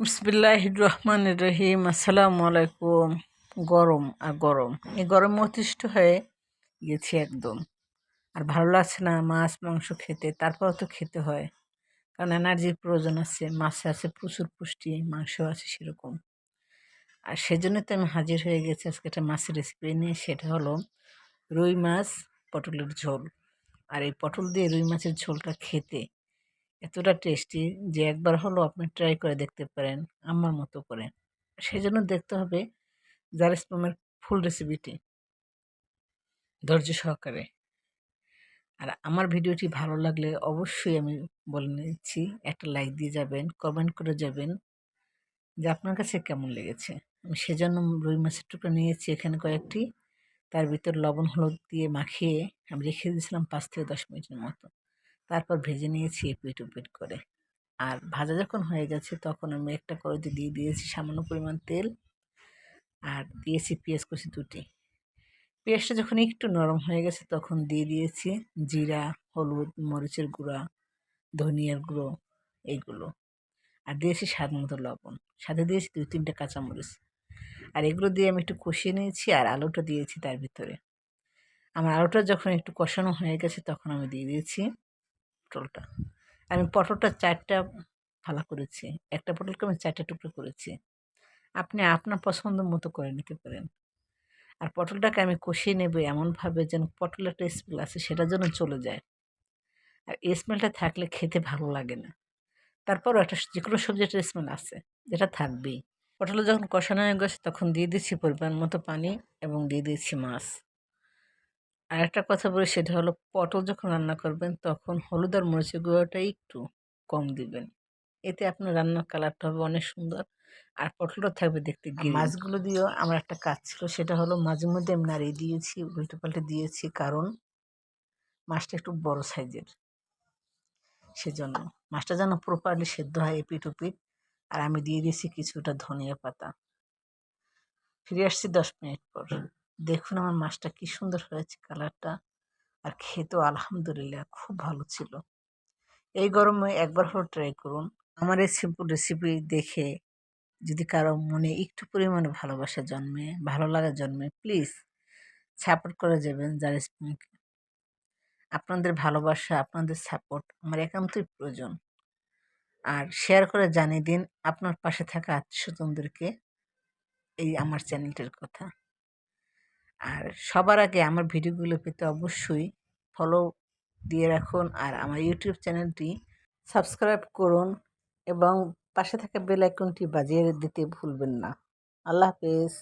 বিসমিল্লাহ রহমান রহিম। আসসালামু আলাইকুম গরম আর গরম। এই গরমে অতিষ্ঠ হয়ে গেছি একদম। আর ভালো লাগছে না মাছ, মাংস খেতে। তারপর তো খেতে হয়। কারণ এনার্জির প্রয়োজন আছে, মাছে আছে, প্রচুর পুষ্টি, মাংস আছে সেরকম। আর সেজন্য তো আমি হাজির হয়ে গেছি আজকে একটা মাছের রেসিপি নিয়ে। সেটা হলো রুই মাছ, পটলের ঝোল। আর এই পটল দিয়ে রুই মাছের ঝোলটা খেতে এতটা টেস্টি যে একবার হলো আপনি ট্রাই করে দেখতে পারেন আমার মতো করে। সেই জন্য দেখতে হবে জারিসপামের ফুল রেসিপিটি ধৈর্য সহকারে। আর আমার ভিডিওটি ভালো লাগলে অবশ্যই আমি বলে নিচ্ছি একটা লাইক দিয়ে যাবেন কমেন্ট করে যাবেন যে আপনার কাছে কেমন লেগেছে। আমি সেজন্য রুই মাছের টুকরো নিয়েছি এখানে কয়েকটি। তার ভিতর লবণ হলুদ দিয়ে মাখিয়ে আমি রেখে দিয়েছিলাম পাঁচ থেকে দশ মিনিটের মতো। তারপর ভেজে নিয়েছি এপিট উপিট করে। আর ভাজা যখন হয়ে গেছে তখন আমি একটা কড়াইতে দিয়ে দিয়েছি সামান্য পরিমাণ তেল আর দিয়েছি পেঁয়াজ কুচি দুটি। পেঁয়াজটা যখন একটু নরম হয়ে গেছে তখন দিয়ে দিয়েছি জিরা, হলুদ, মরিচের গুঁড়া, ধনিয়ার গুঁড়ো এইগুলো। আর দিয়েছি স্বাদ মতো লবণ। সাথে দিয়েছি দুই তিনটে কাঁচামরিচ। আর এগুলো দিয়ে আমি একটু কষিয়ে নিয়েছি আর আলুটা দিয়েছি তার ভিতরে। আমার আলুটা যখন একটু কষানো হয়ে গেছে তখন আমি দিয়ে দিয়েছি পটলটা। আমি পটলটা চারটা ফালা করেছি। একটা পটলকে আমি চারটা টুকরো করেছি। আপনি আপনার পছন্দ মতো করে নিতে পারেন। আর পটলটাকে আমি কষিয়ে নেব এমনভাবে যেন পটলের একটা স্মেল আছে সেটা যেন চলে যায়। আর এই স্মেলটা থাকলে খেতে ভালো লাগে না। তারপরও একটা যে কোনো সবজি একটা স্মেল আছে যেটা থাকবেই। পটল যখন কষানো হয়ে গেছে, তখন দিয়ে দিচ্ছি পরিমাণ মতো পানি এবং দিয়ে দিচ্ছি মাছ। আর একটা কথা বলি সেটা হলো পটল যখন রান্না করবেন তখন হলুদ আর মরিচের গুঁড়োটা একটু কম দিবেন। এতে আপনার রান্নার কালারটা হবে অনেক সুন্দর। আর পটলটা থাকবে দেখতে গিয়ে মাছগুলো দিয়েও আমার একটা কাজ ছিল সেটা হলো মাঝে মধ্যে আমি নাড়িয়ে দিয়েছি উল্টে পাল্টে দিয়েছি কারণ মাছটা একটু বড় সাইজের। সেজন্য মাছটা যেন প্রপারলি সেদ্ধ হয় এপিট ওপিট আর আমি দিয়ে দিয়েছি কিছুটা ধনিয়া পাতা। ফিরে আসছি দশ মিনিট পর। দেখুন আমার মাছটা কি সুন্দর হয়েছে কালারটা। আর খেতেও আলহামদুলিল্লাহ খুব ভালো ছিল। এই গরমে একবার হলো ট্রাই করুন। আমার এই সিম্পল রেসিপি দেখে যদি কারও মনে একটু পরিমাণে ভালোবাসা জন্মে, ভালো লাগা জন্মে প্লিজ সাপোর্ট করে যাবেন জারিস আপনাদের ভালোবাসা, আপনাদের সাপোর্ট আমার একান্তই প্রয়োজন। আর শেয়ার করে জানিয়ে দিন আপনার পাশে থাকা আত্মীয় স্বজনদেরকে এই আমার চ্যানেলটির কথা। আর সবার আগে আমার ভিডিওগুলো পেতে অবশ্যই ফলো দিয়ে রাখুন আর আমার ইউটিউব চ্যানেলটি সাবস্ক্রাইব করুন এবং পাশে থাকা বেল আইকনটি বাজিয়ে দিতে ভুলবেন না। আল্লাহ হাফেজ।